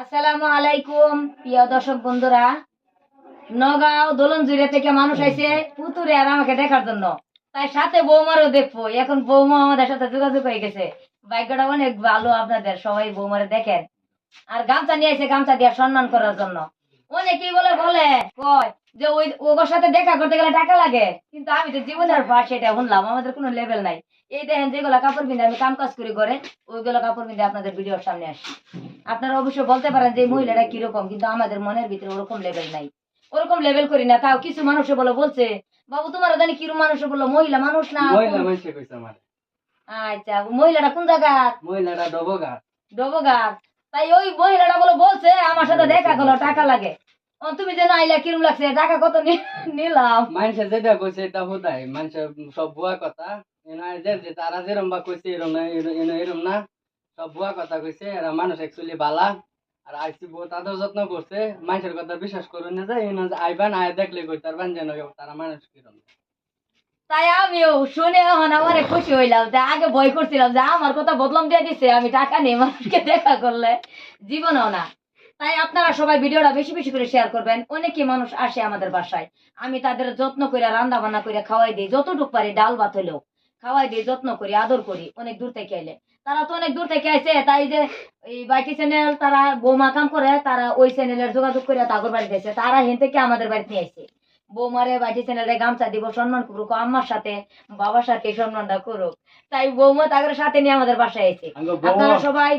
আসসালামু আলাইকুম, প্রিয় দর্শক বন্ধুরা। নগাঁও দোলন জুড়ে থেকে মানুষ আইছে পুতুরে আর আমাকে দেখার জন্য। তাই সাথে বৌমারও দেখব। এখন বৌমা আমাদের সাথে যোগাযোগ হয়ে গেছে। ভাগ্যটা অনেক ভালো আপনাদের, সবাই বৌমারে দেখেন। আর গামছা নিয়ে আইসে গামছা দিয়ে সম্মান করার জন্য। অনেকেই বলে বলে, কয়? যে ওই ওগোর সাথে দেখা করতে গেলে টাকা লাগে। কিন্তু আমি তো জীবনের ভার সেটা শুনলাম আমাদের কোনো লেভেল নাই। এই দেখেন যেগুলো কাপড় পিন্ধে আমি কাম কাজ করি করে ওইগুলো কাপড় পিন্ধে আপনাদের ভিডিওর সামনে আসি। আপনারা অবশ্যই বলতে পারেন যে মহিলাটা কীরকম কিন্তু আমাদের মনের ভিতরে ওরকম লেভেল নাই। ওরকম লেভেল করি না তাও কিছু মানুষে বলে বলছে বাবু তোমার জানি কিরম মানুষে বলল মহিলা মানুষ না মহিলা মানুষে কইছে আমার। আচ্ছা মহিলাটা কোন জায়গা মহিলাটা ডবগা ডবগাছ তাই ওই মহিলাটা বলে বলছে আমার সাথে দেখা করল টাকা লাগে। তুমি যেন আইলা কিরম লাগছে? টাকা কত নিলাম। মানুষে যেটা কইছে এটা হুদাই মানুষে সব ভুয়া কথা। এনা যে যে তারা যেরম বা কইছে এরম না এর- এর- এরম না। সব ভুয়া কথা কইছে। এরা মানুষ একচুয়ালি বালা। আর আইসি বউ তাদের যত্ন করছে। মানুষের কথা বিশ্বাস করুন না যে এনে যে আইবান আয় দেখলে কই তার বান যেন তারা মানুষ কিরম তাই আমিও শুনে এখন অনেক খুশি হইলাম যে আগে ভয় করছিলাম যে আমার কথা বদলাম দিয়ে দিছে আমি টাকা নেই মানুষকে দেখা করলে। জীবনেও না। তাই আপনারা সবাই ভিডিওটা বেশি বেশি করে শেয়ার করবেন। অনেকে মানুষ আসে আমাদের বাসায়। আমি তাদের যত্ন করে রান্না বান্না করে খাওয়াই দিই। যতটুকু পারি ডাল ভাত হলেও খাওয়াই দিই, যত্ন করি, আদর করি অনেক দূর থেকে এলে। তারা তো অনেক দূর থেকে আসে তাই যে এই বাইটি চ্যানেল তারা বোমা কাম করে, তারা ওই চ্যানেলের যোগাযোগ করে তাগর বাড়িতে আসে তারা হেন থেকে আমাদের বাড়িতে আসে বৌমারে বাইটি চ্যানেলে গামছা দিব সম্মান করুক আম্মার সাথে বাবার সাথে সম্মানটা করুক। তাই বৌমা তাদের সাথে নিয়ে আমাদের বাসায় এসে। আপনারা সবাই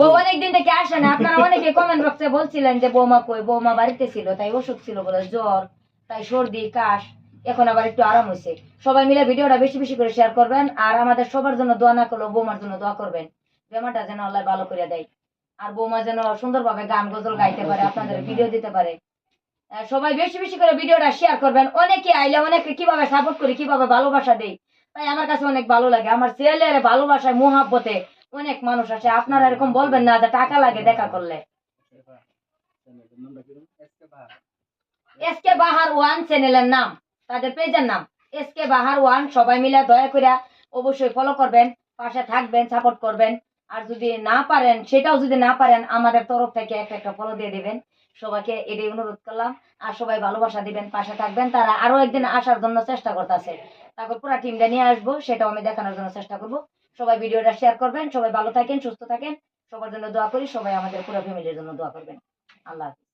বৌমা অনেকদিন থেকে আসে না আপনারা অনেকে কমেন্ট বক্সে বলছিলেন যে বৌমা কই? বৌমা বাড়িতে ছিল তাই ওষুধ ছিল বলে জ্বর তাই সর্দি কাশ এখন আবার একটু আরাম হয়েছে সবাই মিলে ভিডিওটা বেশি বেশি করে শেয়ার করবেন আর আমাদের সবার জন্য দোয়া না করলেও বৌমার জন্য দোয়া করবেন। বেমারটা যেন আল্লাহ ভালো করে দেয়। আর বৌমা যেন সুন্দরভাবে গান গজল গাইতে পারে, আপনাদের ভিডিও দিতে পারে। সবাই বেশি বেশি করে ভিডিওটা শেয়ার করবেন। অনেকে আইলে অনেকে কীভাবে সাপোর্ট করি, কীভাবে ভালোবাসা দেই, তাই আমার কাছে অনেক ভালো লাগে। আমার ছেলের ভালোবাসায়, মোহাব্বতে অনেক মানুষ আসে। আপনারা এরকম বলবেন না যে টাকা লাগে দেখা করলে। এসকে বাহার ওয়ান চ্যানেলের নাম, তাদের পেজের নাম। এসকে বাহার ওয়ান, সবাই মিলে দয়া করে অবশ্যই ফলো করবেন, পাশে থাকবেন সাপোর্ট করবেন। আর যদি না পারেন, সেটাও যদি না পারেন, আমাদের তরফ থেকে একটা একটা ফলো দিয়ে দেবেন। সবাইকে এটাই অনুরোধ করলাম। আর সবাই ভালোবাসা দিবেন, পাশে থাকবেন। তারা আরও একদিন আসার জন্য চেষ্টা করতেছে। তারপর পুরো টিমটা নিয়ে আসব, সেটাও আমি দেখানোর জন্য চেষ্টা করব। সবাই ভিডিওটা শেয়ার করবেন, সবাই ভালো থাকেন, সুস্থ থাকেন। সবার জন্য দোয়া করি, সবাই আমাদের পুরো ফ্যামিলির জন্য দোয়া করবেন। আল্লাহ।